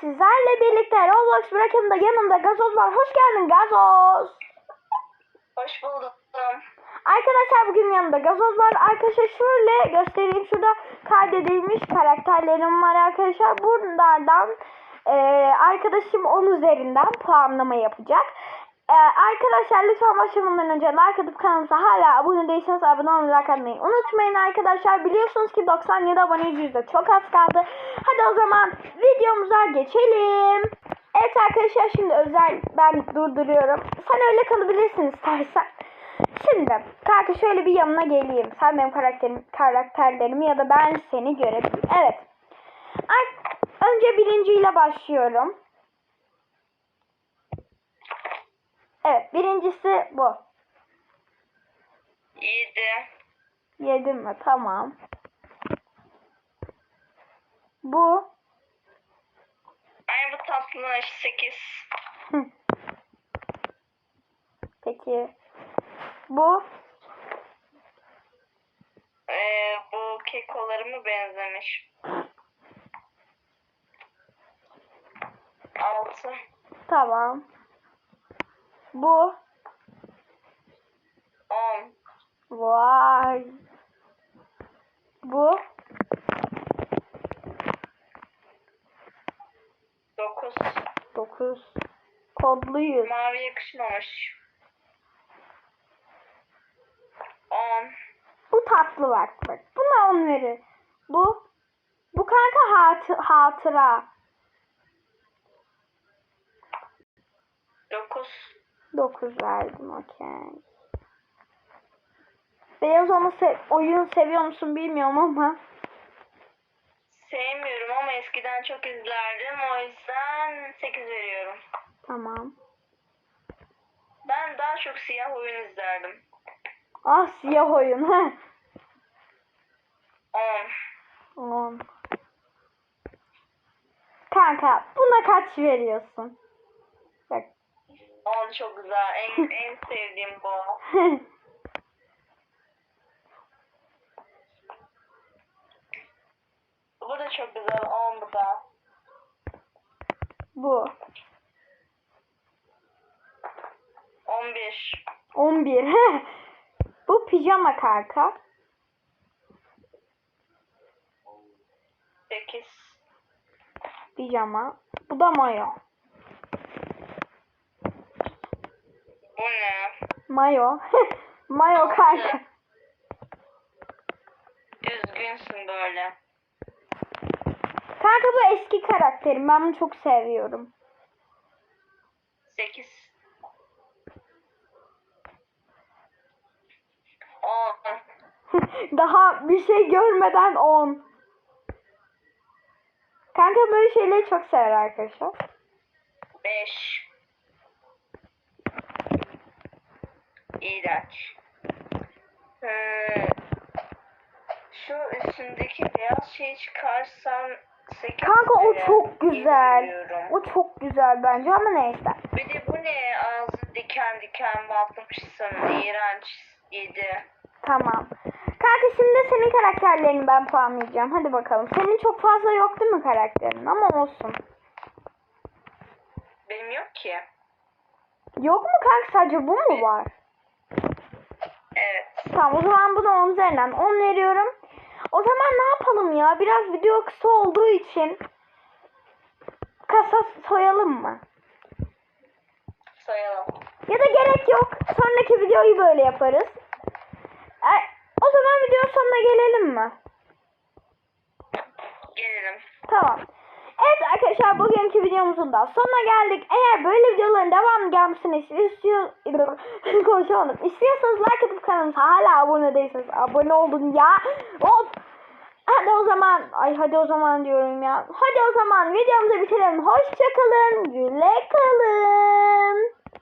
sizlerle birlikte Roblox bırakımda yanımda gazoz var. Hoş geldin gazoz. Hoş buldum. Arkadaşlar bugün yanımda gazoz var. Arkadaşlar şöyle göstereyim. Şurada kaydedilmiş karakterlerim var arkadaşlar. Bunlardan e, arkadaşım 10 üzerinden puanlama yapacak. E, arkadaşlar lütfen başlamadan önce like atıp kanalımıza hala abone değilseniz abone olmayı like atmayı unutmayın arkadaşlar. Biliyorsunuz ki 97 abone yüzde çok az kaldı. Hadi o zaman videomuza geçelim. Evet arkadaşlar şimdi özel ben durduruyorum. Sen öyle kalabilirsin istersen. Şimdi kanka şöyle bir yanına geleyim. Sen benim karakterim, karakterlerimi ya da ben seni görebilirim. Evet. Ar- Önce birinciyle başlıyorum. Evet birincisi bu. Yedi. Yedim mi? Tamam. Bu. Ay bu tatlı sekiz. Peki. Bu. Ee, bu kekolarıma benzemiş. Altı. Tamam. Bu. On. Vay. Bu. Dokuz. 9. Kodluyuz. Mavi yakışmamış. On. Bu tatlı bak bak. Buna 10 verir. Bu. Bu kanka hatı, hatıra. Dokuz. 9 verdim okey. Beyaz onu se- oyun seviyor musun bilmiyorum ama. Sevmiyorum ama eskiden çok izlerdim. O yüzden sekiz veriyorum. Tamam. Ben daha çok siyah oyun izlerdim. Ah siyah oyun. heh. On. 10. Kanka buna kaç veriyorsun? Bak. On çok güzel. En, en sevdiğim bu. Bu da çok güzel. On bu da. bu. On bir. 11. heh. bu pijama kanka. Sekiz. Pijama. Bu da mayo. Bu ne? Mayo. mayo kanka. Üzgünsün böyle. Kanka bu eski karakterim. Ben bunu çok seviyorum. Sekiz. On. Daha bir şey görmeden 10. Kanka böyle şeyleri çok sever arkadaşlar. Beş. İğrenç. Ee, şu üstündeki beyaz şeyi çıkarsam sekiz Kanka o çok güzel. O çok güzel bence ama neyse. Bir de bu ne? Ağzı diken diken batmışsın. İğrenç. Yedi. Tamam. Kanka şimdi senin karakterlerini ben puanlayacağım. Hadi bakalım. Senin çok fazla yok değil mi karakterin? Ama olsun. Benim yok ki. Yok mu kanka sadece bu mu var? Tamam o zaman buna 10 üzerinden 10 veriyorum. O zaman ne yapalım ya? Biraz video kısa olduğu için kasa soyalım mı? Sayalım. Ya da gerek yok. Sonraki videoyu böyle yaparız. E, o zaman videonun sonuna gelelim mi? Gelelim. Tamam. Arkadaşlar bugünkü videomuzun da sonuna geldik. Eğer böyle videoların devamlı gelmesini istiyor, konuşamadım. İstiyorsanız like atıp kanalımıza hala abone değilseniz abone olun ya. Hop. Hadi o zaman, ay hadi o zaman diyorum ya. Hadi o zaman videomuzu bitirelim. Hoşçakalın, güle kalın.